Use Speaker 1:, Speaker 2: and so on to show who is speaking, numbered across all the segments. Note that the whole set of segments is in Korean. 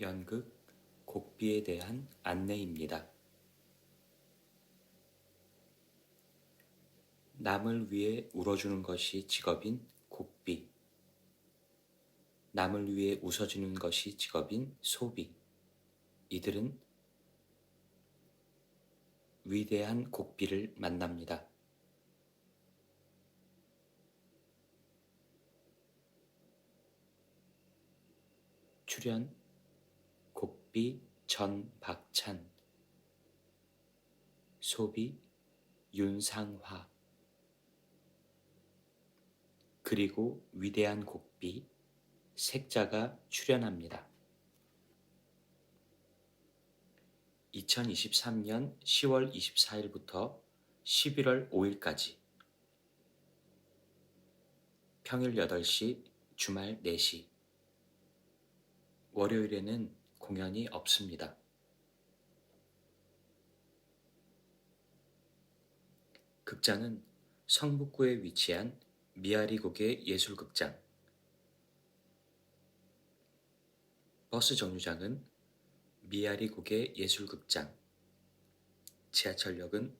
Speaker 1: 연극 곡비에 대한 안내입니다. 남을 위해 울어주는 것이 직업인 곡비. 남을 위해 웃어주는 것이 직업인 소비. 이들은 위대한 곡비를 만납니다. 출연 곡비 전박찬 소비 윤상화 그리고 위대한 곡비 색자가 출연합니다. 2023년 10월 24일부터 11월 5일까지 평일 8시, 주말 4시 월요일에는 공연이 없습니다. 극장은 성북구에 위치한 미아리곡의 예술극장. 버스 정류장은 미아리곡의 예술극장. 지하철역은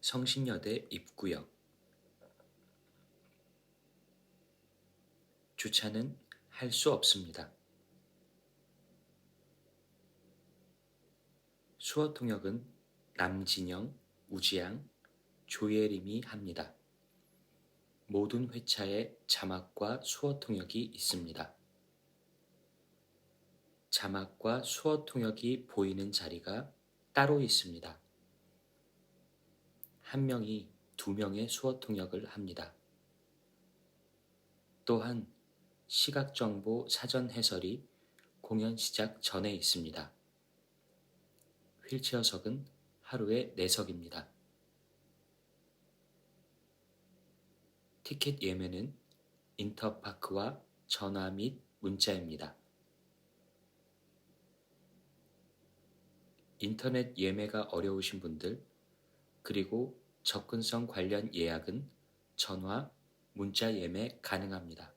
Speaker 1: 성신여대 입구역. 주차는 할 수 없습니다. 수어 통역은 남진영, 우지양, 조예림이 합니다. 모든 회차에 자막과 수어 통역이 있습니다. 자막과 수어 통역이 보이는 자리가 따로 있습니다. 한 명이 두 명의 수어 통역을 합니다. 또한 시각정보 사전 해설이 공연 시작 전에 있습니다. 휠체어석은 하루에 4석입니다. 티켓 예매는 인터파크와 전화 및 문자입니다. 인터넷 예매가 어려우신 분들, 그리고 접근성 관련 예약은 전화, 문자 예매 가능합니다.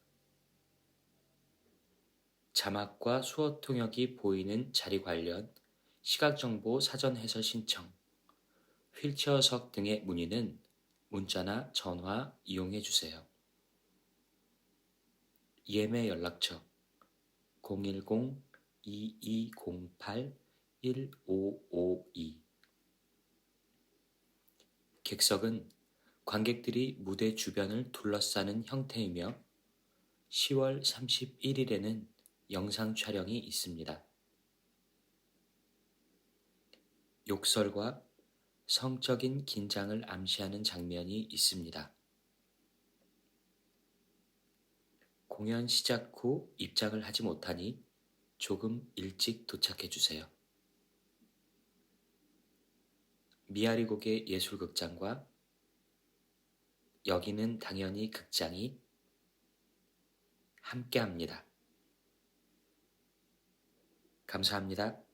Speaker 1: 자막과 수어 통역이 보이는 자리 관련 시각정보 사전 해설 신청, 휠체어석 등의 문의는 문자나 전화 이용해 주세요. 예매 연락처 010-2208-1552 객석은 관객들이 무대 주변을 둘러싸는 형태이며 10월 31일에는 영상 촬영이 있습니다. 욕설과 성적인 긴장을 암시하는 장면이 있습니다. 공연 시작 후 입장을 하지 못하니 조금 일찍 도착해 주세요. 미아리곡의 예술극장과 여기는 당연히 극장이 함께 합니다. 감사합니다.